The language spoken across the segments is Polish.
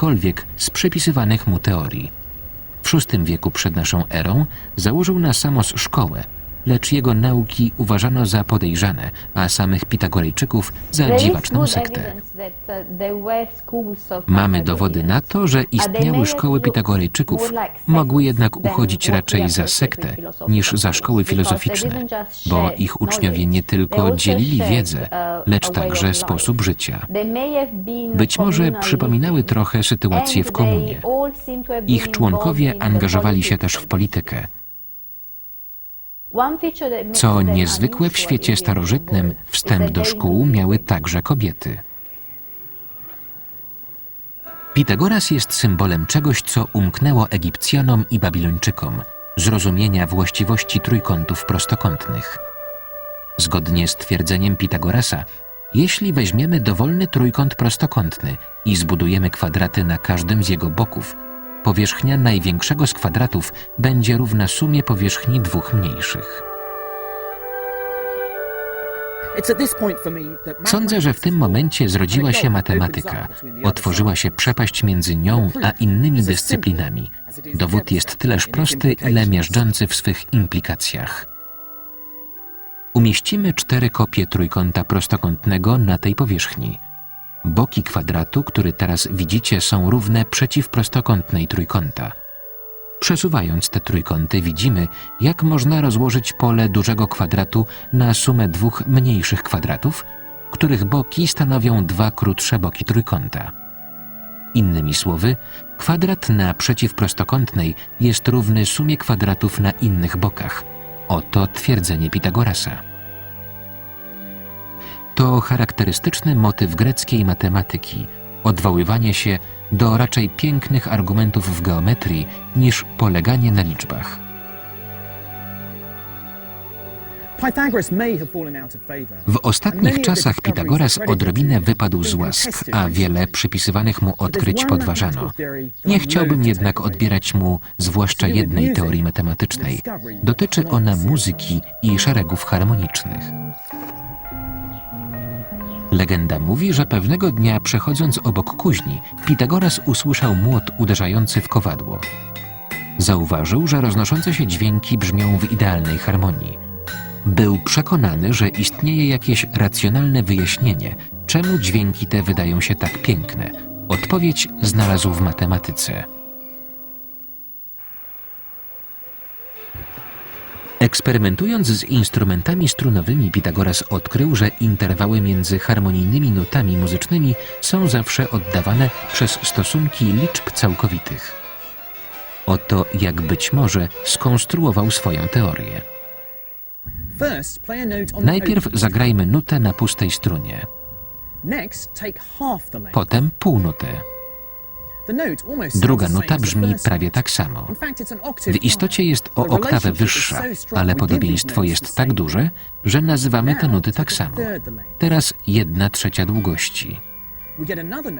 jakiejkolwiek z przypisywanych mu teorii. W VI wieku przed naszą erą założył na Samos szkołę, lecz jego nauki uważano za podejrzane, a samych Pitagorejczyków za dziwaczną sektę. Mamy dowody na to, że istniały szkoły Pitagorejczyków, mogły jednak uchodzić raczej za sektę niż za szkoły filozoficzne, bo ich uczniowie nie tylko dzielili wiedzę, lecz także sposób życia. Być może przypominały trochę sytuację w komunie. Ich członkowie angażowali się też w politykę. Co niezwykłe w świecie starożytnym, wstęp do szkół miały także kobiety. Pitagoras jest symbolem czegoś, co umknęło Egipcjanom i Babilończykom zrozumienia właściwości trójkątów prostokątnych. Zgodnie z twierdzeniem Pitagorasa, jeśli weźmiemy dowolny trójkąt prostokątny i zbudujemy kwadraty na każdym z jego boków, powierzchnia największego z kwadratów będzie równa sumie powierzchni dwóch mniejszych. Sądzę, że w tym momencie zrodziła się matematyka. Otworzyła się przepaść między nią a innymi dyscyplinami. Dowód jest tyleż prosty, ile miażdżący w swych implikacjach. Umieścimy cztery kopie trójkąta prostokątnego na tej powierzchni. Boki kwadratu, który teraz widzicie, są równe przeciwprostokątnej trójkąta. Przesuwając te trójkąty widzimy, jak można rozłożyć pole dużego kwadratu na sumę dwóch mniejszych kwadratów, których boki stanowią dwa krótsze boki trójkąta. Innymi słowy, kwadrat na przeciwprostokątnej jest równy sumie kwadratów na innych bokach. Oto twierdzenie Pitagorasa. To charakterystyczny motyw greckiej matematyki odwoływanie się do raczej pięknych argumentów w geometrii niż poleganie na liczbach. W ostatnich czasach Pitagoras odrobinę wypadł z łask, a wiele przypisywanych mu odkryć podważano. Nie chciałbym jednak odbierać mu zwłaszcza jednej teorii matematycznej. Dotyczy ona muzyki i szeregów harmonicznych. Legenda mówi, że pewnego dnia przechodząc obok kuźni, Pitagoras usłyszał młot uderzający w kowadło. Zauważył, że roznoszące się dźwięki brzmią w idealnej harmonii. Był przekonany, że istnieje jakieś racjonalne wyjaśnienie, czemu dźwięki te wydają się tak piękne. Odpowiedź znalazł w matematyce. Eksperymentując z instrumentami strunowymi, Pitagoras odkrył, że interwały między harmonijnymi nutami muzycznymi są zawsze oddawane przez stosunki liczb całkowitych. Oto jak być może skonstruował swoją teorię. Najpierw zagrajmy nutę na pustej strunie, potem półnutę. Druga nuta brzmi prawie tak samo. W istocie jest o oktawę wyższa, ale podobieństwo jest tak duże, że nazywamy te nuty tak samo. Teraz jedna trzecia długości.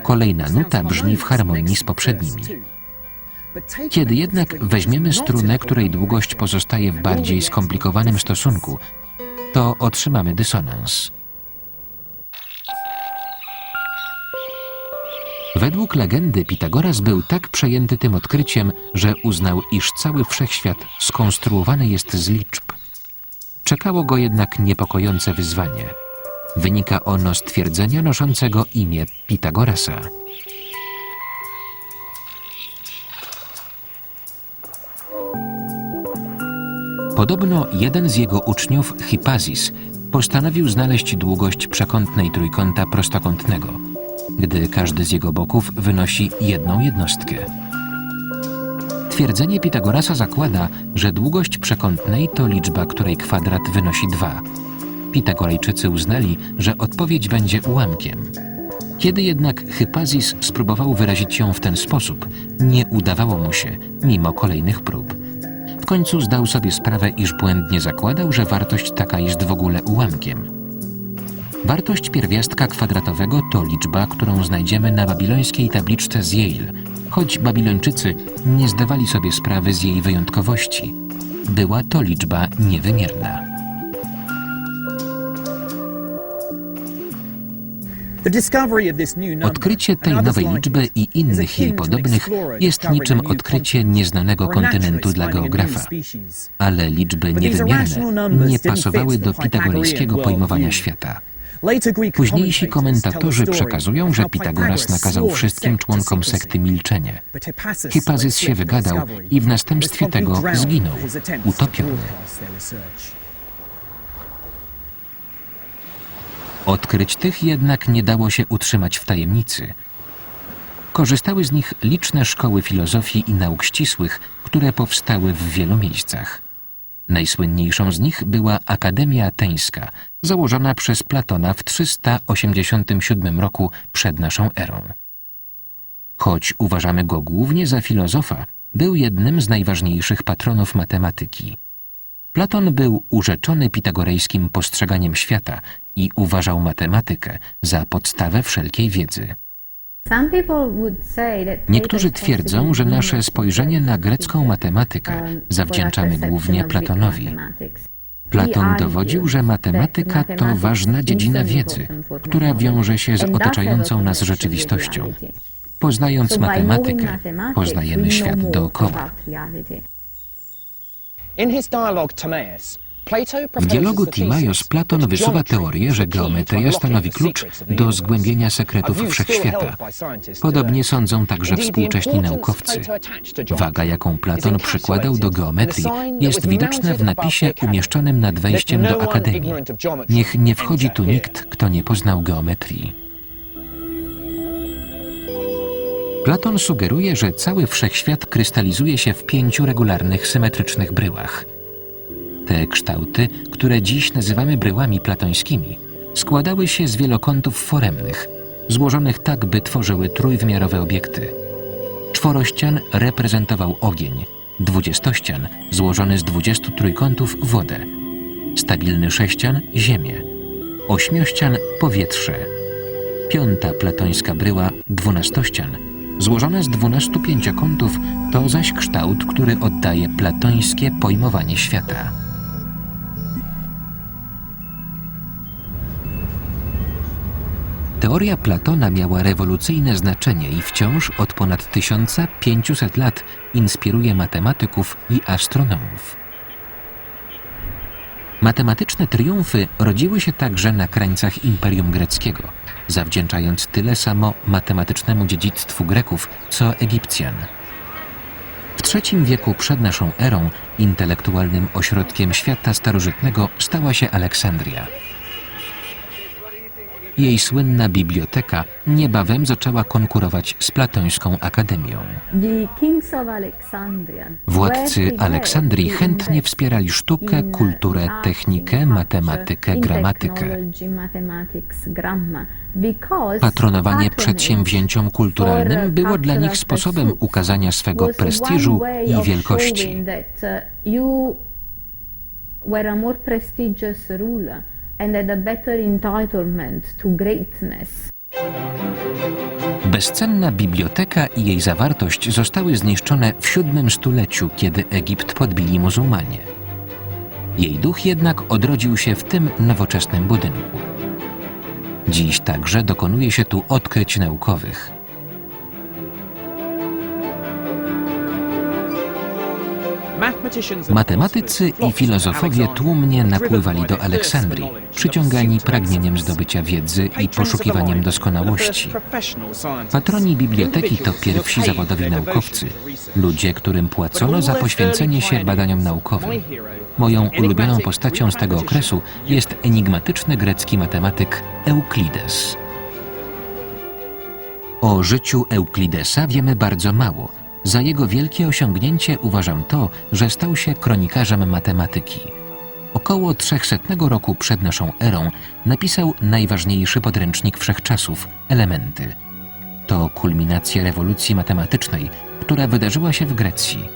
Kolejna nuta brzmi w harmonii z poprzednimi. Kiedy jednak weźmiemy strunę, której długość pozostaje w bardziej skomplikowanym stosunku, to otrzymamy dysonans. Według legendy Pitagoras był tak przejęty tym odkryciem, że uznał, iż cały wszechświat skonstruowany jest z liczb. Czekało go jednak niepokojące wyzwanie. Wynika ono z twierdzenia noszącego imię Pitagorasa. Podobno jeden z jego uczniów, Hipazis, postanowił znaleźć długość przekątnej trójkąta prostokątnego, gdy każdy z jego boków wynosi jedną jednostkę. Twierdzenie Pitagorasa zakłada, że długość przekątnej to liczba, której kwadrat wynosi 2. Pitagorejczycy uznali, że odpowiedź będzie ułamkiem. Kiedy jednak Hypazis spróbował wyrazić ją w ten sposób, nie udawało mu się, mimo kolejnych prób. W końcu zdał sobie sprawę, iż błędnie zakładał, że wartość taka jest w ogóle ułamkiem. Wartość pierwiastka kwadratowego to liczba, którą znajdziemy na babilońskiej tabliczce z Yale, choć Babilończycy nie zdawali sobie sprawy z jej wyjątkowości. Była to liczba niewymierna. Odkrycie tej nowej liczby i innych jej podobnych jest niczym odkrycie nieznanego kontynentu dla geografa. Ale liczby niewymierne nie pasowały do pitagorejskiego pojmowania świata. Późniejsi komentatorzy przekazują, że Pitagoras nakazał wszystkim członkom sekty milczenie. Hipazys się wygadał i w następstwie tego zginął, utopiony. Odkryć tych jednak nie dało się utrzymać w tajemnicy. Korzystały z nich liczne szkoły filozofii i nauk ścisłych, które powstały w wielu miejscach. Najsłynniejszą z nich była Akademia Ateńska, założona przez Platona w 387 roku przed naszą erą. Choć uważamy go głównie za filozofa, był jednym z najważniejszych patronów matematyki. Platon był urzeczony pitagorejskim postrzeganiem świata i uważał matematykę za podstawę wszelkiej wiedzy. Niektórzy twierdzą, że nasze spojrzenie na grecką matematykę zawdzięczamy głównie Platonowi. Platon dowodził, że matematyka to ważna dziedzina wiedzy, która wiąże się z otaczającą nas rzeczywistością. Poznając matematykę, poznajemy świat dookoła. W dialogu Timaios Platon wysuwa teorię, że geometria stanowi klucz do zgłębienia sekretów wszechświata. Podobnie sądzą także współcześni naukowcy. Waga, jaką Platon przykładał do geometrii, jest widoczna w napisie umieszczonym nad wejściem do Akademii. Niech nie wchodzi tu nikt, kto nie poznał geometrii. Platon sugeruje, że cały wszechświat krystalizuje się w pięciu regularnych, symetrycznych bryłach. Te kształty, które dziś nazywamy bryłami platońskimi, składały się z wielokątów foremnych, złożonych tak, by tworzyły trójwymiarowe obiekty. Czworościan reprezentował ogień, dwudziestościan złożony z dwudziestu trójkątów wodę, stabilny sześcian ziemię, ośmiościan powietrze, piąta platońska bryła dwunastościan złożone z dwunastu pięciokątów to zaś kształt, który oddaje platońskie pojmowanie świata. Teoria Platona miała rewolucyjne znaczenie i wciąż od ponad 1500 lat inspiruje matematyków i astronomów. Matematyczne triumfy rodziły się także na krańcach Imperium Greckiego, zawdzięczając tyle samo matematycznemu dziedzictwu Greków, co Egipcjan. W III wieku przed naszą erą intelektualnym ośrodkiem świata starożytnego stała się Aleksandria. Jej słynna biblioteka niebawem zaczęła konkurować z platońską akademią. Władcy Aleksandrii chętnie wspierali sztukę, kulturę, technikę, matematykę, gramatykę. Patronowanie przedsięwzięciom kulturalnym było dla nich sposobem ukazania swego prestiżu i wielkości. And a better entitlement to greatness. Bezcenna biblioteka i jej zawartość zostały zniszczone w siódmym stuleciu, kiedy Egipt podbili muzułmanie. Jej duch jednak odrodził się w tym nowoczesnym budynku. Dziś także dokonuje się tu odkryć naukowych. Matematycy i filozofowie tłumnie napływali do Aleksandrii, przyciągani pragnieniem zdobycia wiedzy i poszukiwaniem doskonałości. Patroni biblioteki to pierwsi zawodowi naukowcy, ludzie, którym płacono za poświęcenie się badaniom naukowym. Moją ulubioną postacią z tego okresu jest enigmatyczny grecki matematyk Euklides. O życiu Euklidesa wiemy bardzo mało – za jego wielkie osiągnięcie uważam to, że stał się kronikarzem matematyki. Około 300 roku przed naszą erą napisał najważniejszy podręcznik wszechczasów Elementy. To kulminacja rewolucji matematycznej, która wydarzyła się w Grecji.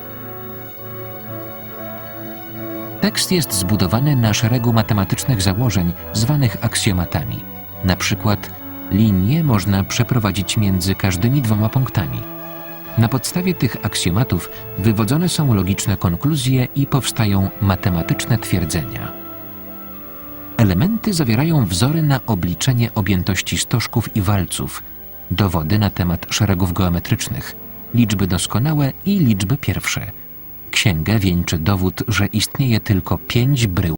Tekst jest zbudowany na szeregu matematycznych założeń zwanych aksjomatami. Na przykład linię można przeprowadzić między każdymi dwoma punktami – na podstawie tych aksjomatów wywodzone są logiczne konkluzje i powstają matematyczne twierdzenia. Elementy zawierają wzory na obliczenie objętości stożków i walców, dowody na temat szeregów geometrycznych, liczby doskonałe i liczby pierwsze. Księgę wieńczy dowód, że istnieje tylko pięć brył